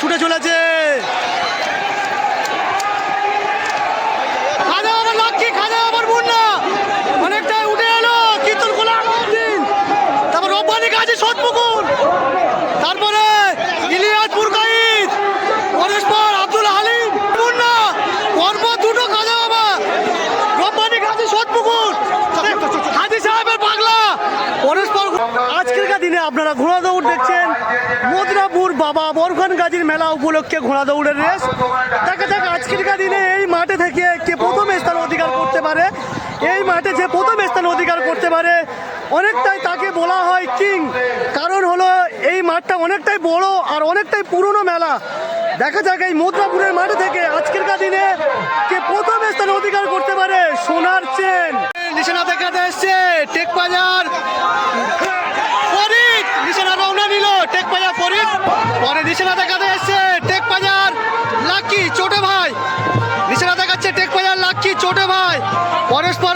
ছুটে চলেছে খাজা বাবার লক্ষ্মী খাজা বাবার মুন্না অনেকটাই উঠে এলো কীর্তন খোলা দিন তারপর রব্বানি গাজী সৎপুকুর তারপরে ইলিয়াস পুরকাইত পরস্পর আব্দুল হালিম মুন্না পরপর দুটো খাজা বাবা রব্বানি গাজী সৎপুকুর হাজি সাহেবের পাগলা পরস্পর আজকের দিনে আপনারা ঘোড়া দৌড় দেখছেন মদরাপুর বাবা বরখান গাজীর মেলা উপলক্ষে ঘোড়া দৌড়ের রেস। দেখা যাক আজকের দিনে এই মাঠে থেকে কে প্রথম স্থান অধিকার করতে পারে। এই মাঠে যে প্রথম স্থান অধিকার করতে পারে, অনেকটাই তাকে বলা হয় কিং। কারণ হলো, এই মাঠটা অনেকটাই বড় আর অনেকটাই পুরনো মেলা। দেখা যাক, এই মদ্রাপুরের মাঠে থেকে আজকের দিনে কে প্রথম স্থান অধিকার করতে পারে, সোনার চেন। নিশানা দেখাতে এসছে টেক বাজার। ফরিদ নিশানা রওনা নিল টেক বাজার ফরিদ। পরে নিশানা দেখাতে এসছে টেক বাজার লাকি, ছোটে ভাই। নিশানা দেখাচ্ছে টেক পাজার লাকি, ছোটে ভাই। পরস্পর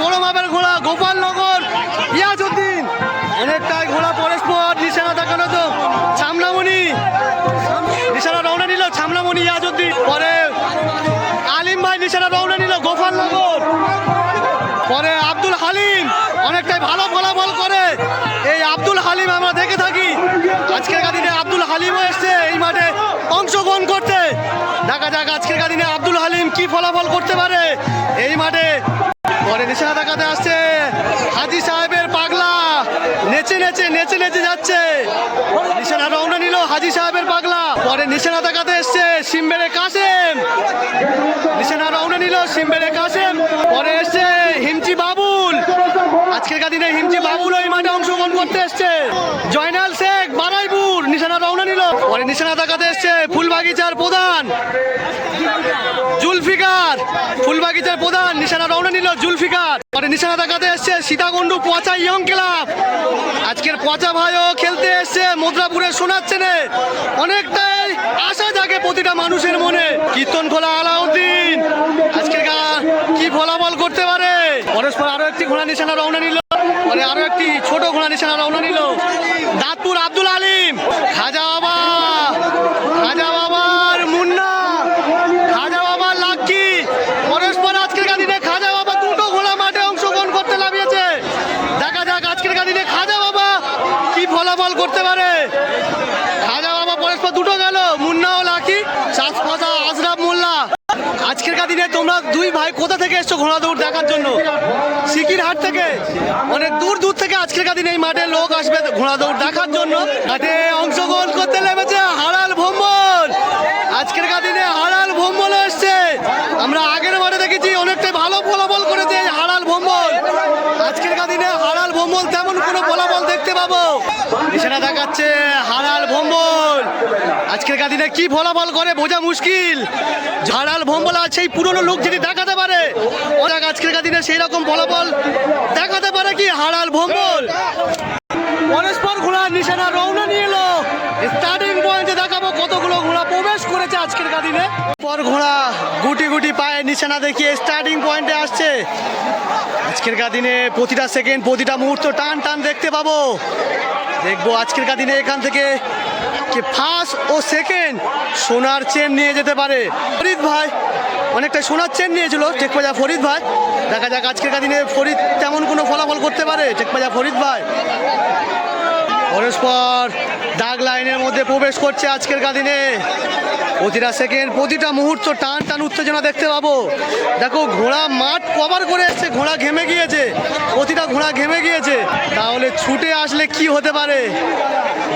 বড় মাপের ঘোড়া, গোপালনগর, ইয়াজউদ্দিন। অনেকটাই ঘোড়া পরস্পর নিশানা দেখানো তো সামনামণি নিশানা রওনা নিল সামনামণি ইয়াজউদ্দিন, পরে আলিম ভাই নিশানা রওনা নিল গোপালনগর। পরে আব্দুল হালিম, অনেকটাই ভালো ফলাফল করে। এই আব্দুল হালিম আমরা দেখে থাকি। আজকের দিনে আব্দুল হালিমও এসছে এই মাঠে অংশগ্রহণ করতে। দেখা যাক আজকের দিনে আব্দুল হালিম কি ফলাফল করতে পারে এই মাঠে। পরে নিশানা দেখাতে আসছে। হাজি সাহেবের পাগলা। নেচে নেচে নেচে নেচে যাচ্ছে। নিশানা রওনা নিল হাজি সাহেবের পাগলা। পরে নিশানা দেখাতে এসছে সিমবেড়ে কাসেম। নিশানা রওনা নিল সিমবেড়ে কাসেম। পরে এসছে হিমচি বাবুল। আজকের দিনে হিমচি বাবুল ওই মাঠে অংশগ্রহণ করতে এসছে। জয়নাল শেখ, বারাইপুর। নিশানা রওনা নিল। পরে নিশানা দেখাতে এসছে ফুলবাগিচার প্রধান জুলফিকার ফুলবাগিচার প্রধান, নিশানা রওনা নিল জুলফিকার। পরে নিশানা দেখাতে এসছে সীতাকুণ্ডু পচা ইয়ং ক্লাব। আজকের পচা ভাইও খেলতে এসছে মুদ্রাপুরের শোনাচ্ছে নে অনেকটাই আশা জাগে প্রতিটা মানুষের মনে। কীর্তন খোলা আলাউদ্দিন। আজকের গা কি ফলাফল করতে পারে? পরস্পর আরও একটি ঘোড়া নিশানা রওনা নিল। পরে আরও একটি ছোট ঘোড়া নিশানা রওনা নিল। দাঁতপুর আব্দুল আলিম খাজা বাবা খাজা বাবার মুন্না খাজা বাবা লাকি পরস্পর আজকের দিনে খাজা বাবা দুটো ঘোড়া মাঠে অংশগ্রহণ করতে লাভিয়েছে দেখা যাক আজকের দিনে খাজা বাবা কি ফলাফল করতে পারে খাজা বাবা পরস্পর দুটো গেল মুন্না ও লাকি শাসফাজা আজরাফ মোল্লা আজকের দিনে তোমরা দুই ভাই কোথা থেকে এসছো ঘোড়া দৌড় দেখার জন্য? সিকির হাট থেকে? অনেক দূর দূর থেকে আজকের কাদিন এই মাঠে লোক আসবে ঘোড়া দৌড় দেখার জন্য। মাঠে অংশগ্রহণ করতে নেমেছে হারাল ভম্বল আজকের দিনে হারাল ভম্বল এসছে আমরা আগের মাঠে দেখেছি অনেকটাই ভালো ফলাফল করেছে এই হারাল ভম্বল আজকের দিনে হারাল ভম্বল তেমন কোনো ফলাফল দেখতে পাবো নিশানা দেখাচ্ছে হারাল ভম্বল দিনে কি ফলাফল করে বোঝা মুশকিল। ঝাড়াল ভম্বল সেই পুরনো লোক যদি দেখাতে পারে ওরা আজকের দিনে সেই রকম ফলাফল দেখাতে পারে কি হারাল ভম্বল? পরস্পর ঘোড়ার নিশানা রওনা নিয়ে এলো। স্টার্টিং পয়েন্টে দেখাবো কতগুলো ঘোড়া প্রবেশ করেছে আজকের গাদিনে পর ঘোড়া গুটি গুটি পায়ে নিশানা দেখিয়ে স্টার্টিং পয়েন্টে আসছে। আজকের গাদিনে প্রতিটা সেকেন্ড প্রতিটা মুহূর্ত টান টান দেখতে পাবো। দেখব আজকের দিনে এখান থেকে কে ফার্স্ট ও সেকেন্ড সোনার চেন নিয়ে যেতে পারে। ফরিদ ভাই, অনেকটা সোনার চেন নিয়েছিল টেকবাজা ফরিদ ভাই। দেখা যাক আজকের দিনে ফরিদ তেমন কোনো ফলাফল করতে পারে টেকবাজা ফরিদ ভাই। পরস্পর দাগ লাইনের মধ্যে প্রবেশ করছে আজকের দিনে প্রতিটা সেকেন্ড প্রতিটা মুহূর্ত টান টান উত্তেজনা দেখতে পাবো। দেখো, ঘোড়া মাঠ কভার করে এসছে, ঘোড়া ঘেমে গিয়েছে। প্রতিটা ঘোড়া ঘেমে গিয়েছে। তাহলে ছুটে আসলে কি হতে পারে?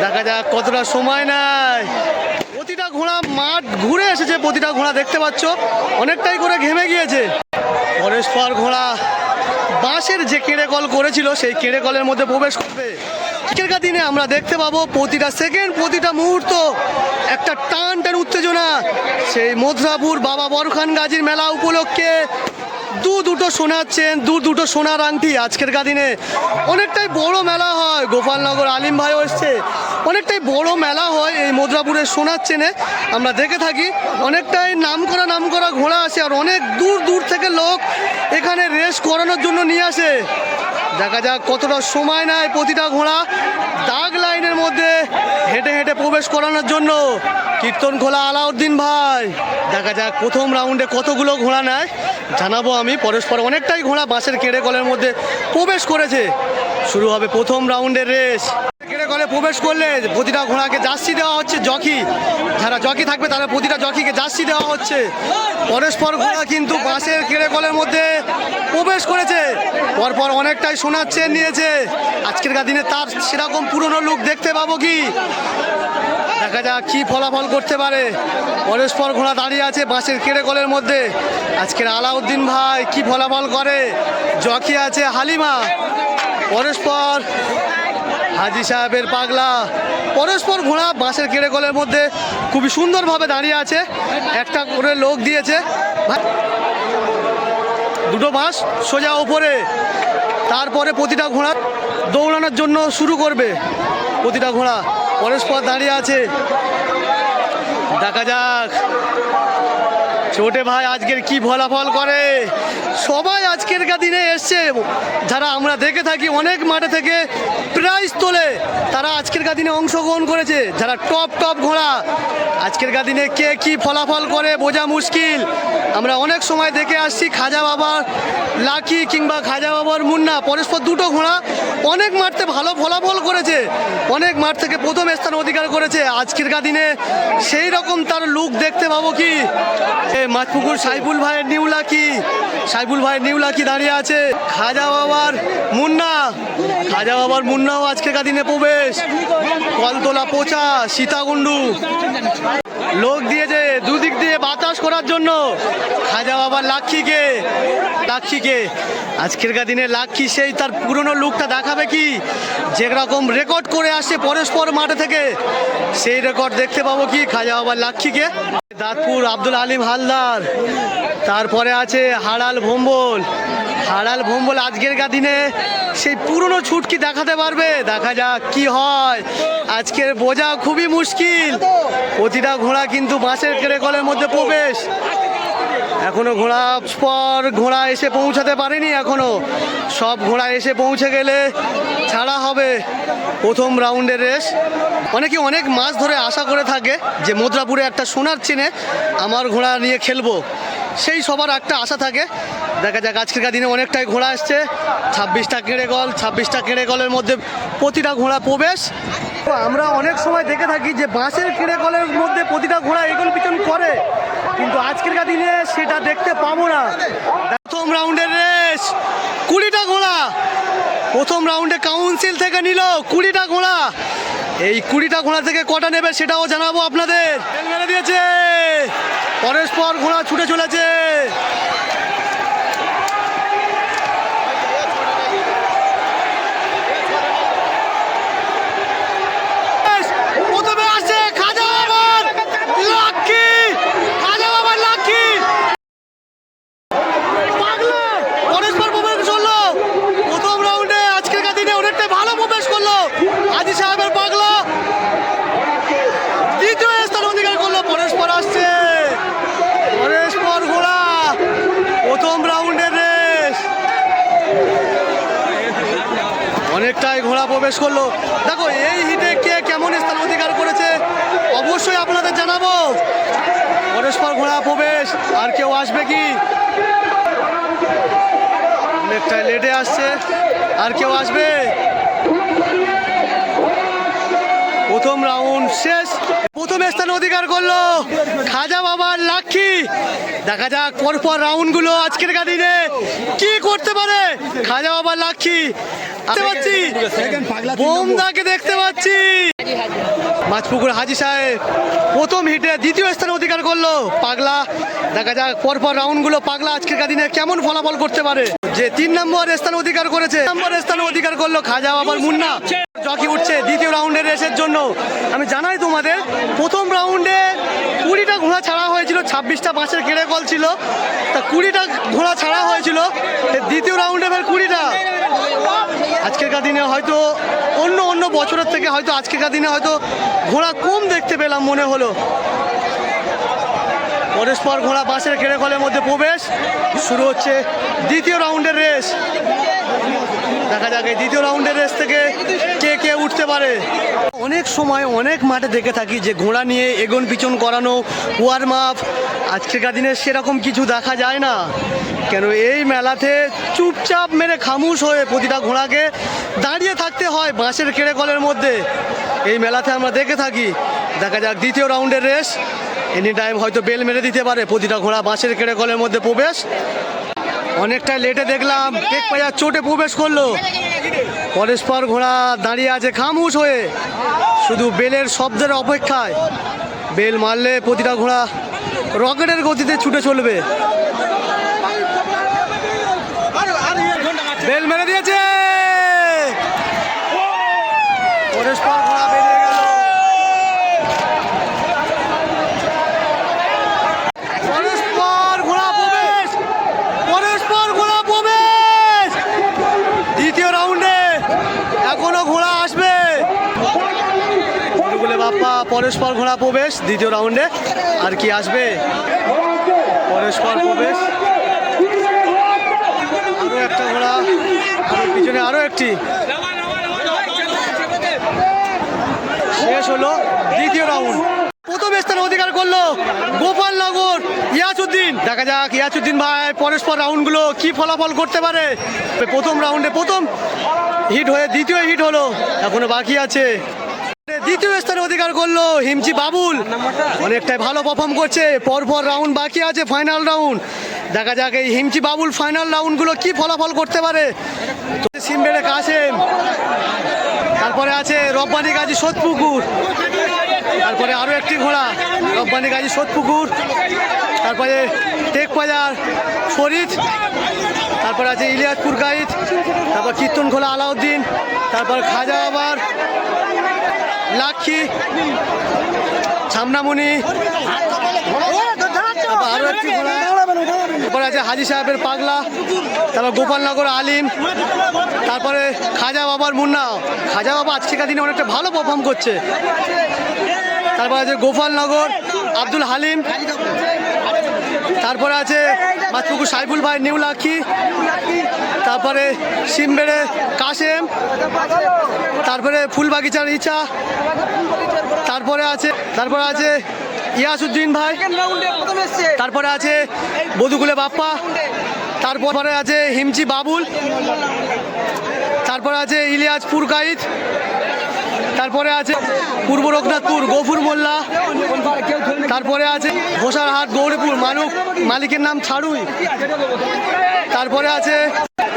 দেখা যাক কতটা সময় নাই প্রতিটা ঘোড়া মাঠ ঘুরে এসেছে, প্রতিটা ঘোড়া দেখতে পাচ্ছ, অনেকটাই করে ঘেমে গিয়েছে। পরস্পর ঘোড়া বাঁশের যে কেড়ে কল করেছিল, সেই কেড়ে কলের মধ্যে প্রবেশ করবে। আজকের দিনে আমরা দেখতে পাবো প্রতিটা সেকেন্ড প্রতিটা মুহূর্ত, একটা টান টান উত্তেজনা। সেই মধুরাপুর বাবা বরখান গাজীর মেলা উপলক্ষে দু দুটো সোনার চেন দু দুটো সোনার আংটি আজকের দিনে। অনেকটাই বড় মেলা হয়, গোপালনগর আলিম ভাইও এসছে। অনেকটাই বড় মেলা হয় এই মধুরাপুরের সোনার চেনে আমরা দেখে থাকি, অনেকটাই নাম করা নাম করা ঘোড়া আসে আর অনেক দূর দূর থেকে লোক এখানে রেস করানোর জন্য নিয়ে আসে। দেখা যাক কতটা সময় নেয় প্রতিটা ঘোড়া। দাগ লাইনের মধ্যে হেঁটে হেঁটে প্রবেশ করানোর জন্য। কীর্তন খোলা আলাউদ্দিন ভাই। দেখা যাক প্রথম রাউন্ডে কতগুলো ঘোড়া নেয়। জানাব আমি, পরস্পর অনেকটাই ঘোড়া বাঁশের কেড়ে কলের মধ্যে প্রবেশ করেছে। শুরু হবে প্রথম রাউন্ডের রেস। কেড়ে কলে প্রবেশ করলে প্রতিটা ঘোড়াকে জার্সি দেওয়া হচ্ছে, জকি। যারা জকি থাকবে তারা প্রতিটা জকিকে জার্সি দেওয়া হচ্ছে। পরস্পর ঘোড়া কিন্তু বাঁশের কেড়ে কলের মধ্যে প্রবেশ করেছে। পরপর অনেকটাই সোনার চেন নিয়েছে। আজকের দিনে তার সেরকম পুরনো লুক দেখতে পাবো কি? দেখা যাক কি ফলাফল করতে পারে। পরস্পর ঘোড়া দাঁড়িয়ে আছে বাঁশের কেড়ে কলের মধ্যে। আজকের আলাউদ্দিন ভাই কি ফলাফল করে? জকি আছে হালিমা। পরস্পর হাজি সাহেবের পাগলা। পরস্পর ঘোড়া, বাঁশের কেড়ে কলের মধ্যে খুবই সুন্দরভাবে দাঁড়িয়ে আছে। একটা করে লোক দিয়েছে। দুটো বাঁশ সোজা ওপরে তারপরে প্রতিটা ঘোড়া দৌড়ানোর জন্য শুরু করবে। প্রতিটা ঘোড়া পরস্পর দাঁড়িয়ে আছে। দেখা যাক। ছোটে ভাই আজকের কি ফলাফল করে? সবাই আজকের দিনে এসছে। যারা আমরা দেখে থাকি অনেক মাঠে থেকে প্রাইজ তোলে। তারা আজকের দিনে অংশগ্রহণ করেছে। যারা টপ টপ ঘোড়া, আজকের দিনে কে কি ফলাফল করে বোঝা মুশকিল। আমরা অনেক সময় দেখে আসছি খাজা বাবার লাকি কিংবা খাজা বাবার মুন্না। পরস্পর দুটো ঘোড়া অনেক মাঠে ভালো ফলাফল করেছে। অনেক মাঠ থেকে প্রথম স্থান অধিকার করেছে। আজকের দিনে সেই রকম তার লুক দেখতে পাবো কি? এ, মাছপুকুর সাইফুল ভাইয়ের নিউ লাকি সাইফুল ভাইয়ের নিউ লাকি দাঁড়িয়ে আছে। খাজা বাবার মুন্না। খাজা বাবার মুন্নাও আজকের দিনে প্রবেশ। কলতলা পোচা, সীতাকুণ্ডু। লোক দিয়েছে দুদিক দিয়ে বাতাস করার জন্য। খাজা বাবার লাক্ষীকে। লাক্ষীকে। আজকের দিনে লাক্ষী সেই তার পুরনো লুকটা দেখাবে কি? যে রকম রেকর্ড করে আসে পরস্পর মাঠে থেকে, সেই রেকর্ড দেখতে পাবো কি? খাজা বাবার লাক্ষীকে। দাঁতপুর আব্দুল আলিম হালদার। তারপরে আছে হাড়াল ভম্বল। হাড়াল ভম্বল আজকের কা দিনে সেই পুরনো ছুটকি দেখাতে পারবে। দেখা যাক কি হয়। আজকের বোঝা খুবই মুশকিল। প্রতিটা ঘোড়া কিন্তু বাঁশের কেড়ে কলের মধ্যে প্রবেশ। এখনও ঘোড়া পর ঘোড়া এসে পৌঁছাতে পারেনি এখনও। সব ঘোড়া এসে পৌঁছে গেলে ছাড়া হবে প্রথম রাউন্ডের রেস। অনেকে অনেক মাস ধরে আশা করে থাকে যে মুদ্রাপুরে একটা সোনার চিনে আমার ঘোড়া নিয়ে খেলব। সেই সবার একটা আশা থাকে। দেখা যাক আজকের দিনে অনেকটাই ঘোড়া আসছে। ছাব্বিশটা কেড়ে গল ছাব্বিশটা কেড়ে গলের মধ্যে প্রতিটা ঘোড়া প্রবেশ। তো আমরা অনেক সময় দেখে থাকি যে বাঁশের কেড়ে কলের মধ্যে প্রতিটা ঘোড়া এগোল পিছন করে। কিন্তু আজকের দিনে সেটা দেখতে পাবো না। প্রথম রাউন্ডের রেস কুড়িটা ঘোড়া। প্রথম রাউন্ডে কাউন্সিল থেকে নিল কুড়িটা ঘোড়া। এই কুড়িটা ঘোড়া থেকে কটা নেবে সেটাও জানাব আপনাদের। তেল মেরে দিয়েছে। পরস্পর ঘোড়া ছুটে চলেছে। আসছে খাজা বাবার লাকি পাগলা পরস্পর প্রবেশ করল প্রথম রাউন্ডে আজকের দিনে অনেকটাই ভালো প্রবেশ করল অনেকটাই ঘোড়া প্রবেশ করল। দেখো, এই হিটে কে কেমন স্থান অধিকার করেছে, অবশ্যই আপনাদের জানাব। পরস্পর ঘোড়া প্রবেশ, আর কেউ আসবে কি? অনেকটাই লেটে আসছে, আর কেউ আসবে? প্রথম রাউন্ড শেষ। প্রথম স্থান অধিকার করল খাজা বাবার লাক্ষী। দেখা যাক পরপর রাউন্ডগুলো আজকের দিনে কি করতে পারে খাজা বাবার লাক্ষী। দেখতে পাচ্ছি? বোমদাকে দেখতে পাচ্ছি। মাছপুকুর হাজি সাহেব প্রথম হিটে দ্বিতীয় স্থান অধিকার করল। পাগলা, দেখা যাক পরপর রাউন্ডগুলো পাগলা আজকের দিনে কেমন ফলাফল করতে পারে। যে তিন নম্বর স্থান অধিকার করেছে নম্বর স্থান অধিকার করল খাজা বাবার মুন্না। জকি উঠছে দ্বিতীয় রাউন্ডের রেসের জন্য। আমি জানাই তোমাদের, প্রথম রাউন্ডে কুড়িটা ঘোড়া ছাড়া হয়েছিল, ছাব্বিশটা পাঁচের কেড়ে কল ছিল। তা কুড়িটা ঘোড়া ছাড়া হয়েছিল দ্বিতীয় রাউন্ডে এবার কুড়িটা। আজকেরকার দিনে হয়তো অন্য অন্য বছরের থেকে হয়তো আজকেরকার দিনে হয়তো ঘোড়া কম দেখতে পেলাম মনে হলো। পরস্পর ঘোড়া বাসের কেড়ে কলের মধ্যে প্রবেশ। শুরু হচ্ছে দ্বিতীয় রাউন্ডের রেস। দেখা যাক এই দ্বিতীয় রাউন্ডের রেস থেকে কে কে উঠতে পারে। অনেক সময় অনেক মাঠে দেখে থাকি যে ঘোড়া নিয়ে এগোন পিছন করানো ওয়ার্ম আপ আজকেকার দিনে সেরকম কিছু দেখা যায় না। কেন এই মেলাতে চুপচাপ মেরে খামুশ হয়ে প্রতিটা ঘোড়াকে দাঁড়িয়ে থাকতে হয় বাঁশের কেড়ে কলের মধ্যে। এই মেলাতে আমরা দেখে থাকি। দেখা যাক দ্বিতীয় রাউন্ডের রেস এনি টাইম হয়তো বেল মেরে দিতে পারে। প্রতিটা ঘোড়া বাঁশের কেড়ে কলের মধ্যে প্রবেশ। অনেকটা লেটে দেখলাম। টেক পাইয়ার চোটে প্রবেশ করল। পরস্পর ঘোড়া দাঁড়িয়ে আছে খামুশ হয়ে। শুধু বেলের শব্দের অপেক্ষায়। বেল মারলে প্রতিটা ঘোড়া রকেটের গতিতে ছুটে চলবে। বেল মেরে দিয়েছে। গেল। পরস্পর ঘোড়া দ্বিতীয় রাউন্ডে ঘোড়া আসবে। বাপ্পা পরস্পর ঘোড়া প্রবেশ। দ্বিতীয় রাউন্ডে আর কি আসবে? পরস্পর প্রবেশ। আরও একটা ঘোড়া পিছনে আরও একটি। শেষ হলো দ্বিতীয় রাউন্ড। প্রথম স্থান অধিকার করল গোপালনগর ইয়াসুদ্দিন দেখা যাক ইয়াসুদ্দিন ভাই পরস্পর রাউন্ডগুলো কি ফলাফল করতে পারে। প্রথম রাউন্ডে প্রথম হিট হয়ে দ্বিতীয় হিট হলো, এখনও বাকি আছে। দ্বিতীয় স্থানে অধিকার করল হিমচি বাবুল। অনেকটাই ভালো পারফর্ম করছে, পরপর রাউন্ড বাকি আছে ফাইনাল রাউন্ড দেখা যাক এই হিমচি বাবুল ফাইনাল রাউন্ডগুলো কি ফলাফল করতে পারে। সিমবেড়ে কাসেম তারপরে আছে রব্বানি গাজী সোদপুকুর। তারপরে আরও একটি ঘোড়া, রব্বানি গাজী সোদপুকুর। তারপরে টেক বাজার ফরিদ। তারপরে আছে ইলিয়াসপুর গাইড। তারপর কীর্তন খোলা আলাউদ্দিন। তারপর খাজা আবার লাক্ষী ছামনামণি তারপর আরও তারপরে আছে হাজি সাহেবের পাগলা, তারপর গোপালনগর আলিম, তারপরে খাজা বাবার মুন্না। খাজা বাবা আজকের দিনে অনেকটা ভালো পারফর্ম করছে। তারপর আছে গোপালনগর, আব্দুল হালিম, তারপরে আছে মাতপুকুর সাইফুল ভাই, নিউ লাক্ষী তারপরে সিমবেড়ে কাশেম তারপরে ফুলবাগিচার ইচ্ছা তারপরে আছে তারপরে আছে ইয়াসুদ্দিন ভাই। তারপরে আছে বধুকুলে বাপ্পা। তারপরে আছে হিমচি বাবুল। তারপরে আছে ইলিয়াসপুর গাইড তারপরে আছে পূর্ব রঘুনাথপুর গফুর মোল্লা। তারপরে আছে ঘোষারহাট গৌরীপুর মানুক মালিকের নাম ছাড়ুই। তারপরে আছে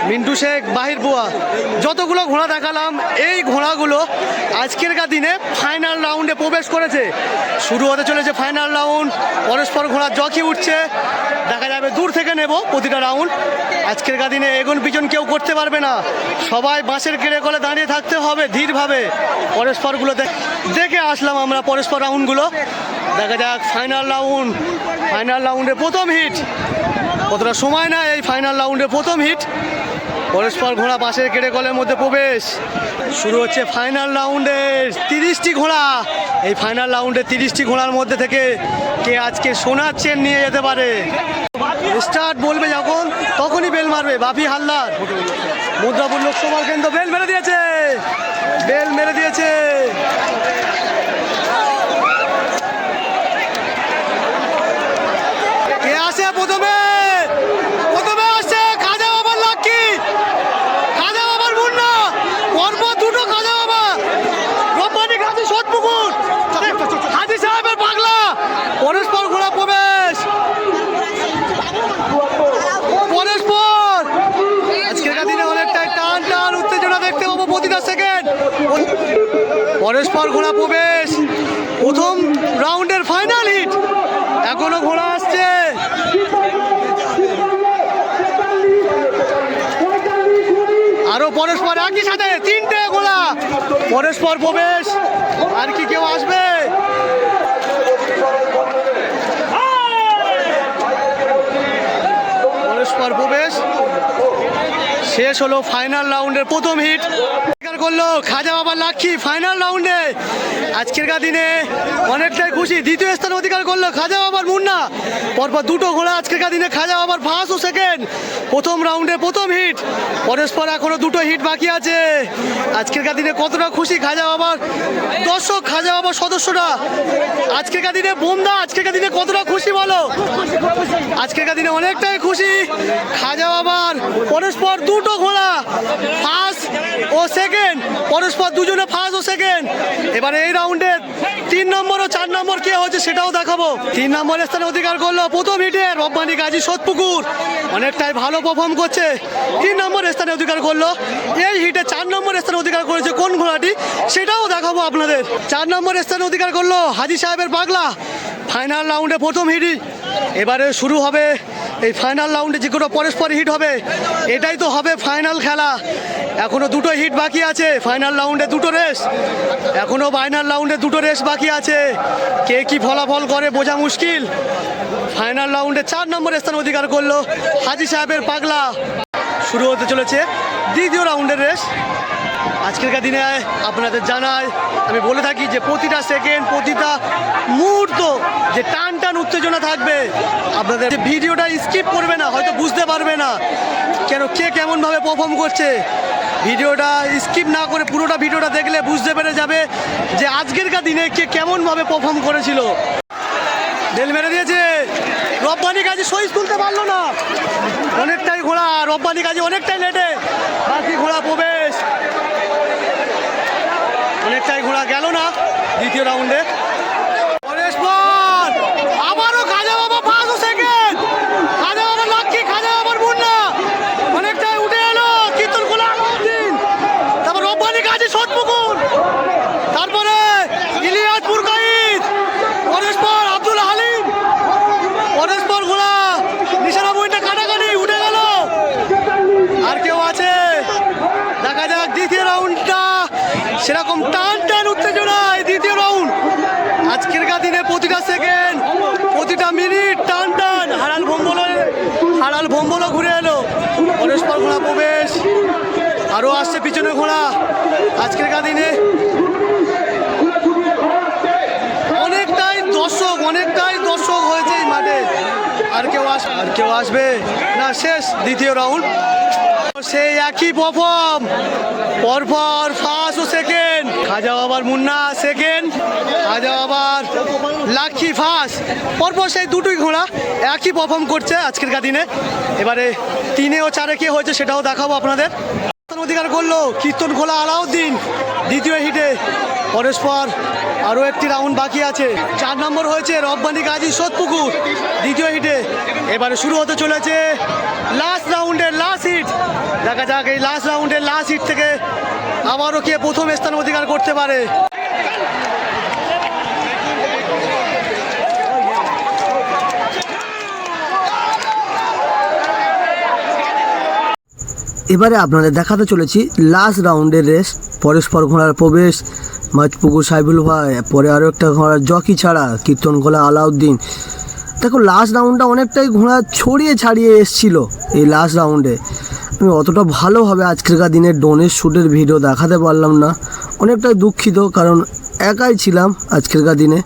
মিন্টু শেখ, বাহির বুয়া। যতগুলো ঘোড়া দেখালাম, এই ঘোড়াগুলো আজকেরকার দিনে ফাইনাল রাউন্ডে প্রবেশ করেছে। শুরু হতে চলেছে ফাইনাল রাউন্ড পরস্পর ঘোড়া জকি উঠছে। দেখা যাবে দূর থেকে নেব প্রতিটা রাউন্ড আজকেরকার দিনে এগুন পিছন কেউ করতে পারবে না। সবাই বাঁশের কেড়ে কলে দাঁড়িয়ে থাকতে হবে ধীরভাবে। পরস্পরগুলো দেখে আসলাম আমরা পরস্পর রাউন্ডগুলো দেখা যাক ফাইনাল রাউন্ড ফাইনাল রাউন্ডে প্রথম হিট কতটা সময় না এই ফাইনাল রাউন্ডে প্রথম হিট পরস্পর ঘোড়া পাশের কেড়ে কলের মধ্যে প্রবেশ। শুরু হচ্ছে ফাইনাল রাউন্ডের তিরিশটি ঘোড়া। এই ফাইনাল রাউন্ডে তিরিশটি ঘোড়ার মধ্যে থেকে কে আজকে সোনার চেন নিয়ে যেতে পারে? স্টার্ট বলবে যখন, তখনই বেল মারবে বাপি হালদার। মুদ্রাপুর লোকসভা কেন্দ্র বেল মেরে দিয়েছে। বেল মেরে দিয়েছে কে আসে প্রথমে প্রথমে আসছে খাজা বাবার লাকি খাজা বাবার মুন্না পরপর দুটো খাজা বাবা রব্বানি গাছি সৎপুকুর হাজি সাহেবের পাগলা পরস্পর ঘোড়া প্রবেশ পরস্পর আজকের দিনে অনেকটাই টান টান উত্তেজনা দেখতে পাবো প্রতিটা সেকেন্ড পরস্পর ঘোড়া প্রবেশ। প্রথম রাউন্ডের ফাইনাল হিট এখনও ঘোড়া আসছে। আরও পরস্পর একই সাথে তিনটে গোলা পরস্পর প্রবেশ। আর কি কেউ আসবে? পরস্পর প্রবেশ। শেষ হলো ফাইনাল রাউন্ডের প্রথম হিট করল, খাজা বাবা লাক্ষি ফাইনাল রাউন্ডে আজকেরকার দিনে অনেকটাই খুশি, দ্বিতীয় স্থান অধিকার করল খাজা বাবার মুন্না। পরপর দুটো ঘোড়া আজকের দিনে খাজা বাবার ফার্স্ট ও সেকেন্ড প্রথম রাউন্ডে প্রথম হিট পরস্পর এখনও দুটো হিট বাকি আছে। আজকের দিনে কতটা খুশি খাজা বাবার দর্শক, খাজা বাবার সদস্যরা। আজকের দিনে বোমদা, আজকের দিনে কতটা খুশি বলো? আজকের দিনে অনেকটাই খুশি খাজা বাবার। পরস্পর দুটো ঘোড়া ফার্স্ট ও সেকেন্ড পরস্পর দুজনে ফার্স্ট ও সেকেন্ড। এবারে এই রাউন্ডে তিন নম্বর ও চার নম্বর কে হচ্ছে সেটাও দেখাবো। তিন নম্বর স্থানে অধিকার করল প্রথম হিটে রব্বানি গাজী সোদপুকুর। অনেকটাই ভালো পারফর্ম করছে। তিন নম্বর স্থানে অধিকার করল। এই হিটে চার নম্বর স্থানে অধিকার করেছে কোন ঘোড়াটি সেটাও দেখাবো আপনাদের। চার নম্বর স্থানে অধিকার করল হাজি সাহেবের পাগলা। ফাইনাল রাউন্ডে প্রথম হিটই। এবারে শুরু হবে এই ফাইনাল রাউন্ডে যে কোনো পরস্পর হিট হবে, এটাই তো হবে ফাইনাল খেলা। এখনও দুটো হিট বাকি আছে ফাইনাল রাউন্ডে দুটো রেস এখনও ফাইনাল রাউন্ডে দুটো রেস বাকি আছে। কে কি ফলাফল করে বোঝা মুশকিল। ফাইনাল রাউন্ডে চার নম্বর স্থান অধিকার করল হাজি সাহেবের পাগলা। শুরু হতে চলেছে দ্বিতীয় রাউন্ডের রেস আজকেরকার দিনে আপনাদের জানাই, আমি বলে থাকি যে প্রতিটা সেকেন্ড প্রতিটা মুহূর্ত যে টান টান উত্তেজনা থাকবে, আপনাদের যে ভিডিওটা স্কিপ করবে না, হয়তো বুঝতে পারবে না কেন কে কেমনভাবে পারফর্ম করছে। ভিডিওটা স্কিপ না করে পুরোটা ভিডিওটা দেখলে বুঝতে পেরে যাবে যে আজকেরকার দিনে কে কেমনভাবে পারফর্ম করেছিল। বেল মেরে দিয়েছে। রব্বানি কাজে সইজ তুলতে পারল না। অনেকটাই ঘোড়া, রব্বানি কাজে অনেকটাই লেটে। বাকি ঘোড়া প্রবেশ। অনেকটাই ঘোড়া গেল না দ্বিতীয় রাউন্ডে পরেশপর আবারও খাজা বাবা ফার্স্ট ও সেকেন্ড খাজা বাবা লাক্কি খাজা বাবার মুন্না অনেকটাই উঠে এলো কীর্তন খোলা দিন তারপর রব্বানি কাজে সৎপুকুর তারপরে ইলিয়াস পুরকাইদ পরেশপর আব্দুল হালিম পরেশপর ঘোড়া নিশানা বইটা কাটাকাটি উঠে গেল আর কেউ আছে দেখা যাক দ্বিতীয় রাউন্ডটা সেরকম টান টান উত্তেজনায় দ্বিতীয় রাউন্ড আজকের দিনে প্রতিটা সেকেন্ড প্রতিটা মিনিট টান টান। হারাল ভম্বলে হারাল ভম্বলও ঘুরে এলো। পরস্পর ঘোড়া প্রবেশ। আরও আসছে পিছনে ঘোড়া। আজকের দিনে অনেকটাই দর্শক অনেকটাই দর্শক হয়েছে এই মাঠে। আর কেউ আস আর কেউ আসবে। না, শেষ দ্বিতীয় রাউন্ড সেই একই পারফর্ম পরপর ফার্স্ট ও সেকেন্ড খাজা বাবার মুন্না সেকেন্ড খাজা বাবার লাক্ষি ফার্স্ট পরপর সেই দুটোই ঘোড়া একই পারফর্ম করছে আজকের দিনে। এবারে তিনে ও চারে কে হয়েছে সেটাও দেখাবো আপনাদের। অধিকার করল। কীর্তন খোলা আলাউদ্দিন। দ্বিতীয় হিটে পরস্পর আরও একটি রাউন্ড বাকি আছে। চার নম্বর হয়েছে রব্বানি গাজী সোদপুকুর। দ্বিতীয় হিটে এবারে শুরু হতে চলেছে লাস্ট রাউন্ডের লাস্ট হিট দেখা যাক এই লাস্ট রাউন্ডের লাস্ট হিট থেকে আবারও কে প্রথম স্থান অধিকার করতে পারে। এবারে আপনাদের দেখাতে চলেছি লাস্ট রাউন্ডের রেস পরস্পর ঘোড়ার প্রবেশ, মাঝপুকুর সাইবুল ভাই, পরে আরও একটা ঘোড়ার জকি ছাড়া কীর্তন ঘোড়া আলাউদ্দিন। দেখো লাস্ট রাউন্ডটা অনেকটাই ঘোড়া ছড়িয়ে ছাড়িয়ে এসছিল এই লাস্ট রাউন্ডে আমি অতটা ভালোভাবে আজকেরকার দিনে ডোনের শ্যুটের ভিডিও দেখাতে পারলাম না। অনেকটাই দুঃখিত কারণ একাই ছিলাম আজকেরকার দিনে।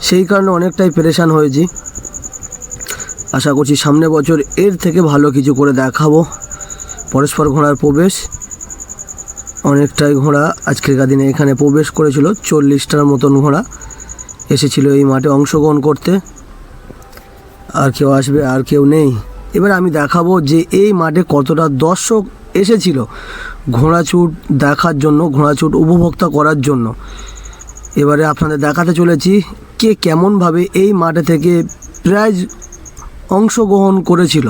সেই কারণে অনেকটাই পেরেশান হয়েছি। আশা করছি সামনে বছর এর থেকে ভালো কিছু করে দেখাবো। পরস্পর ঘোড়ার প্রবেশ। অনেকটাই ঘোড়া আজকেরকার দিনে এখানে প্রবেশ করেছিল। চল্লিশটার মতন ঘোড়া এসেছিল এই মাঠে অংশগ্রহণ করতে। আর কেউ আসবে, আর কেউ নেই। এবার আমি দেখাবো যে এই মাঠে কতটা দর্শক এসেছিল ঘোড়াছুট দেখার জন্য ঘোড়াছুট উপভোক্তা করার জন্য। এবারে আপনাদের দেখাতে চলেছি কে কেমনভাবে এই মাঠে থেকে প্রাইজ অংশগ্রহণ করেছিল।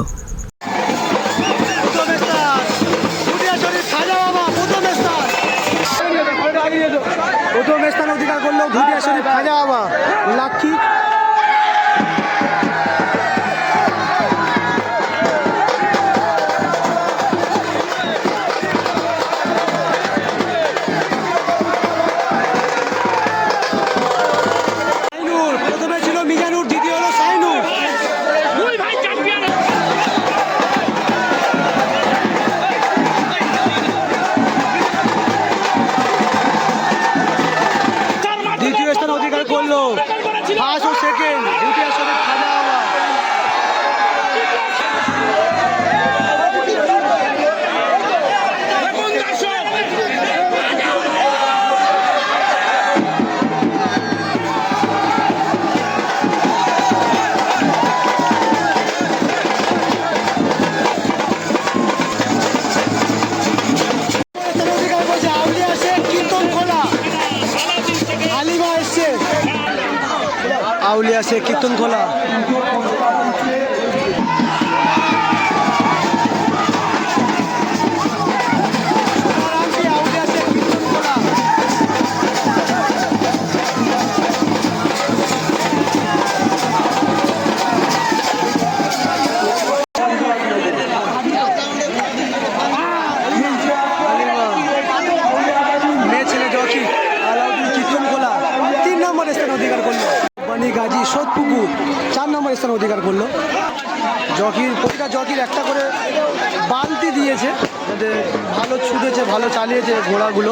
ঘোড়াগুলো।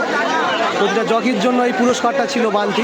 প্রতিটা জকির জন্য এই পুরস্কারটা ছিল বালতি